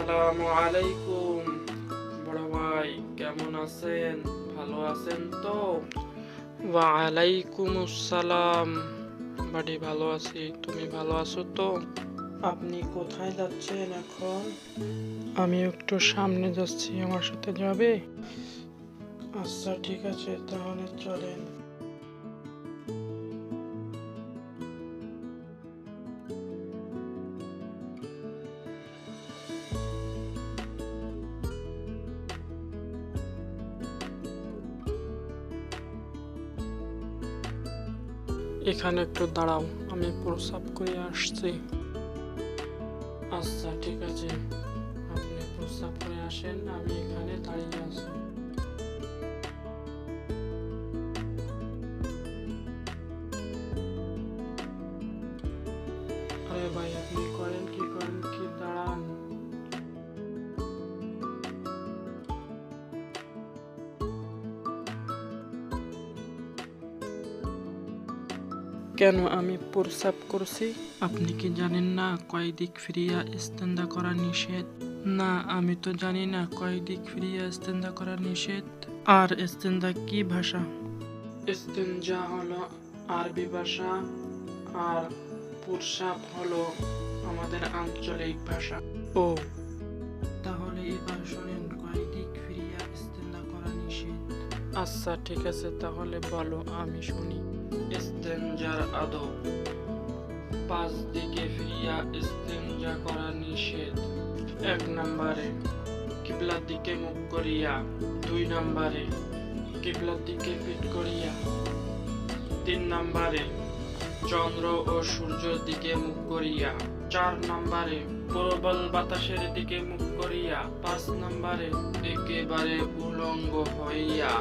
আসসালামু আলাইকুম। বড় ভাই কেমন আছেন? ভালো আছেন তো? ওয়ালাইকুম আসসালাম। বাড়ি ভালো আছি তুমি ভালো আছো তো? আপনি কোথায় যাচ্ছেন এখন? আমি একটু সামনে যাচ্ছি আমার সাথে যাবে? আচ্ছা ঠিক আছে তাহলে চলেন। এখানে একটু দাঁড়াও, আমি প্রসাব করে আসছি। আচ্ছা ঠিক আছে। আপনি প্রসাব করে আসেন, আমি এখানে দাঁড়িয়ে আছি। আরে ভাই, আপনি করেন কি? কেন আমি প্রসাব করছি? আপনি কি জানেন না কয় দিক ফিরিয়া ইস্তেন্দা করা নিষেধ? না আমি তো জানি না কয় দিক ফিরিয়া ইস্তেন্দা করা নিষেধ। আর ইস্তেন্দা কি ভাষা? ইস্তেঞ্জা হলো আরবি ভাষা আর প্রসাব হলো আমাদের আঞ্চলিক ভাষা। ও তাহলে এবার শোনেন কয় দিক ফিরিয়া ইস্তেন্দা করা নিষেধ। আচ্ছা ঠিক আছে তাহলে বলো আমি শুনি। ইস্তেঞ্জার আদব পাঁচ দিকে ফিরিয়া ইস্তেঞ্জা করা নিষেধ। এক নম্বরে কিবলার দিকে মুখ করিয়া, দুই নম্বরে কিবলার দিকে পিঠ করিয়া, তিন নম্বরে চন্দ্র ও সূর্যের দিকে মুখ করিয়া, চার নম্বরে প্রবল বাতাসের দিকে মুখ করিয়া, পাঁচ নম্বরে একেবারে উলঙ্গ হইয়া